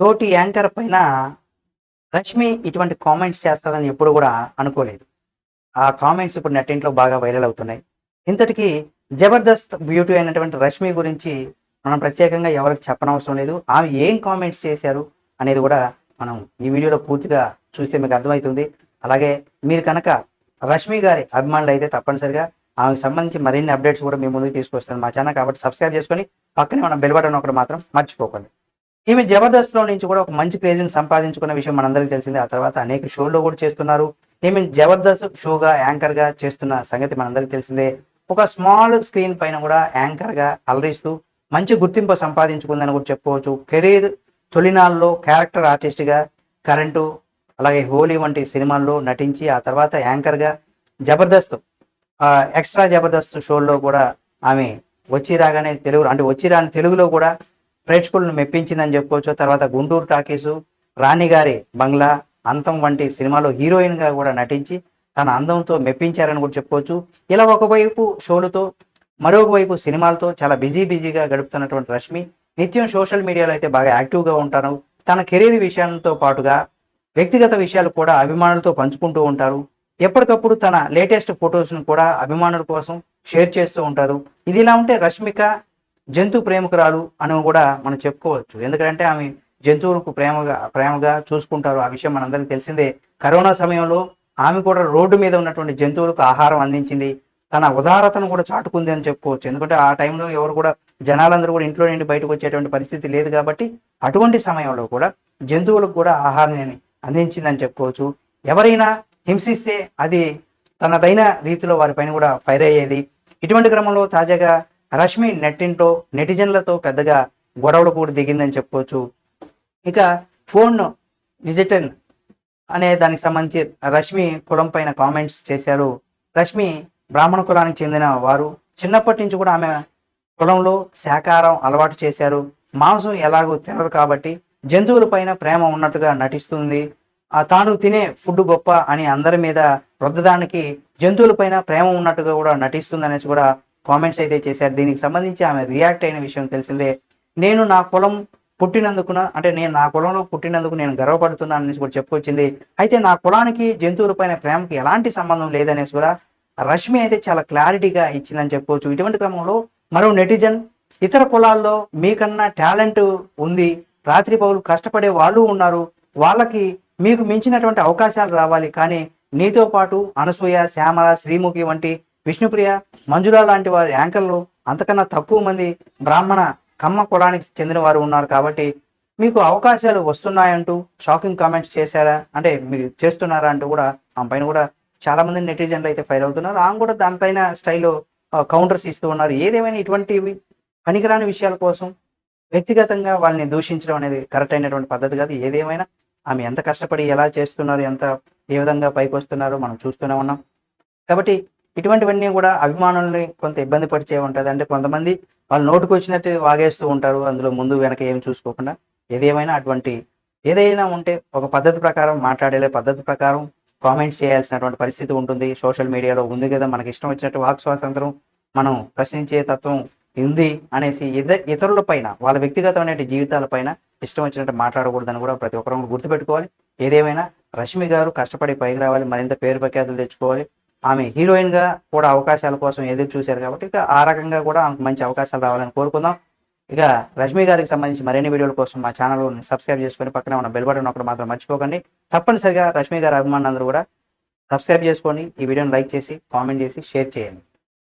తోటి యాంకర్ పైన రష్మి ఇటువంటి కామెంట్స్ చేస్తుందని ఎప్పుడు కూడా అనుకోలేదు. ఆ కామెంట్స్ ఇప్పుడు నెట్టింట్లో బాగా వైరల్ అవుతున్నాయి. ఇంతటికి జబర్దస్త్ బ్యూటీ అయినటువంటి రష్మి గురించి మనం ప్రత్యేకంగా ఎవరికి చెప్పనవసరం లేదు. ఆమె ఏం కామెంట్స్ చేశారు అనేది కూడా మనం ఈ వీడియోలో పూర్తిగా చూస్తే మీకు అర్థమవుతుంది. అలాగే మీరు కనుక రష్మి గారి అభిమానులు అయితే తప్పనిసరిగా ఆమెకు సంబంధించి మరిన్ని అప్డేట్స్ కూడా మీ ముందుకు తీసుకొస్తాను మా ఛానల్ కాబట్టి సబ్స్క్రైబ్ చేసుకొని పక్కనే మనం బెల్ బటన్ ఒకటి మాత్రం మర్చిపోకండి. ఈమె జబర్దస్త్లో నుంచి కూడా ఒక మంచి క్రేజ్ని సంపాదించుకున్న విషయం మనందరికీ తెలిసిందే. ఆ తర్వాత అనేక షోల్లో కూడా చేస్తున్నారు. ఈమె జబర్దస్త్ షోగా యాంకర్గా చేస్తున్న సంగతి మనందరికీ తెలిసిందే. ఒక స్మాల్ స్క్రీన్ పైన కూడా యాంకర్గా అలరిస్తూ మంచి గుర్తింపు సంపాదించుకుందని కూడా చెప్పుకోవచ్చు. కెరీర్ తొలినాళ్ళలో క్యారెక్టర్ ఆర్టిస్ట్గా కరెంటు అలాగే హోలీ వంటి సినిమాల్లో నటించి ఆ తర్వాత యాంకర్గా జబర్దస్త్ ఎక్స్ట్రా జబర్దస్త్ షోల్లో కూడా ఆమె వచ్చి రాగానే తెలుగు అంటే వచ్చి రాని తెలుగులో కూడా ప్రేక్షకులను మెప్పించిందని చెప్పుకోవచ్చు. తర్వాత గుంటూరు టాకీసు రాణి గారి బంగ్లా అంతం వంటి సినిమాలో హీరోయిన్గా కూడా నటించి తన అందంతో మెప్పించారని కూడా చెప్పుకోవచ్చు. ఇలా ఒకవైపు షోలతో మరొక వైపు సినిమాలతో చాలా బిజీ బిజీగా గడుపుతున్నటువంటి రష్మి నిత్యం సోషల్ మీడియాలో అయితే బాగా యాక్టివ్గా ఉంటారు. తన కెరీర్ విషయాలతో పాటుగా వ్యక్తిగత విషయాలు కూడా అభిమానులతో పంచుకుంటూ ఉంటారు. ఎప్పటికప్పుడు తన లేటెస్ట్ ఫొటోస్ను కూడా అభిమానుల కోసం షేర్ చేస్తూ ఉంటారు. ఇది ఇలా ఉంటే రష్మిక జంతు ప్రేమికురాలు అని కూడా మనం చెప్పుకోవచ్చు. ఎందుకంటే ఆమె జంతువులకు ప్రేమగా ప్రేమగా చూసుకుంటారు. ఆ విషయం మనందరికీ తెలిసిందే. కరోనా సమయంలో ఆమె కూడా రోడ్డు మీద ఉన్నటువంటి జంతువులకు ఆహారం అందించింది. తన ఉదారతను కూడా చాటుకుంది అని చెప్పుకోవచ్చు. ఎందుకంటే ఆ టైంలో ఎవరు కూడా జనాలందరూ కూడా ఇంట్లో నుండి బయటకు వచ్చేటువంటి పరిస్థితి లేదు కాబట్టి అటువంటి సమయంలో కూడా జంతువులకు కూడా ఆహారాన్ని అందించిందని చెప్పుకోవచ్చు. ఎవరైనా హింసిస్తే అది తనదైన రీతిలో వారిపైన కూడా ఫైర్ అయ్యేది. ఇటువంటి క్రమంలో తాజాగా రష్మి నెట్టింట్లో నెటిజన్లతో పెద్దగా గొడవలు కూడా దిగిందని చెప్పుకోవచ్చు ఇక ఫోన్ డిజిటల్ అనే దానికి సంబంధించి రష్మి కులం పైన కామెంట్స్ చేశారు. రష్మి బ్రాహ్మణ కులానికి చెందిన వారు. చిన్నప్పటి నుంచి కూడా ఆమె కులంలో శాకాహారం అలవాటు చేశారు. మాంసం ఎలాగో తినరు కాబట్టి జంతువుల పైన ప్రేమ ఉన్నట్టుగా నటిస్తుంది. ఆ తాను తినే ఫుడ్ గొప్ప అని అందరి మీద రుద్దడానికి జంతువుల పైన ప్రేమ ఉన్నట్టుగా కూడా నటిస్తుంది అనేసి కూడా కామెంట్స్ అయితే చేశారు. దీనికి సంబంధించి ఆమె రియాక్ట్ అయిన విషయం తెలిసిందే. నేను నా కులం పుట్టినందుకున అంటే నేను నా కులంలో పుట్టినందుకు నేను గర్వపడుతున్నాను అనేసి కూడా చెప్పుకొచ్చింది. అయితే నా కులానికి జంతువుల పైన ప్రేమకి ఎలాంటి సంబంధం లేదనేసి కూడా రష్మి అయితే చాలా క్లారిటీగా ఇచ్చిందని చెప్పుకోవచ్చు. ఇటువంటి క్రమంలో మరో నెటిజన్ ఇతర కులాల్లో మీకన్నా టాలెంట్ ఉంది. రాత్రి పౌలు కష్టపడే వాళ్ళు ఉన్నారు. వాళ్ళకి మీకు మించినటువంటి అవకాశాలు రావాలి. కానీ నీతో పాటు అనసూయ శ్యామల శ్రీముఖి వంటి విష్ణుప్రియ మంజుల లాంటి వారి యాంకర్లు అంతకన్నా తక్కువ మంది బ్రాహ్మణ కమ్మ కులానికి చెందిన వారు ఉన్నారు కాబట్టి మీకు అవకాశాలు వస్తున్నాయంటూ షాకింగ్ కామెంట్స్ చేశారా? అంటే మీరు చేస్తున్నారా అంటూ కూడా ఆమె పైన కూడా చాలా మంది నెటిజన్లు అయితే ఫైర్ అవుతున్నారు. ఆమె కూడా దానిపైన స్టైల్లో కౌంటర్స్ ఇస్తూ ఉన్నారు. ఏదేమైనా ఇటువంటివి పనికిరాని విషయాల కోసం వ్యక్తిగతంగా వాళ్ళని దూషించడం అనేది కరెక్ట్ అయినటువంటి పద్ధతి కాదు. ఏదేమైనా ఆమె ఎంత కష్టపడి ఎలా చేస్తున్నారు ఎంత ఏ విధంగా పైకి వస్తున్నారో మనం చూస్తూనే ఉన్నాం. కాబట్టి ఇటువంటివన్నీ కూడా అభిమానుల్ని కొంత ఇబ్బంది పరిచే ఉంటుంది. అంటే కొంతమంది వాళ్ళు నోటుకు వచ్చినట్టు వాగేస్తూ ఉంటారు. అందులో ముందు వెనక ఏం చూసుకోకుండా ఏదేమైనా అటువంటి ఏదైనా ఉంటే ఒక పద్ధతి ప్రకారం మాట్లాడేలే పద్ధతి ప్రకారం కామెంట్స్ చేయాల్సినటువంటి పరిస్థితి ఉంటుంది. సోషల్ మీడియాలో ఉంది కదా మనకి ఇష్టం వచ్చినట్టు వాక్ స్వాతంత్రం మనం ప్రశ్నించే తత్వం ఉంది అనేసి ఇతరుల పైన వాళ్ళ వ్యక్తిగతమైన జీవితాల పైన ఇష్టం వచ్చినట్టు మాట్లాడకూడదని కూడా ప్రతి ఒక్కరు గుర్తుపెట్టుకోవాలి. ఏదేమైనా రష్మి గారు కష్టపడి పైకి రావాలి మరింత పేరు ప్రఖ్యాతులు తెచ్చుకోవాలి. ఆమె హీరోయిన్గా కూడా అవకాశాల కోసం ఎదురు చూశారు కాబట్టి ఇక ఆ రకంగా కూడా ఆమెకు మంచి అవకాశాలు రావాలని కోరుకుందాం. ఇక రష్మి గారికి సంబంధించి మరిన్ని వీడియోల కోసం మా ఛానల్ సబ్స్క్రైబ్ చేసుకొని పక్కన ఉన్న బెల్ బటన్ ఒకటి మాత్రం మర్చిపోకండి. తప్పనిసరిగా రష్మి గారి అభిమానులందరూ కూడా సబ్స్క్రైబ్ చేసుకొని ఈ వీడియోని లైక్ చేసి కామెంట్ చేసి షేర్ చేయండి.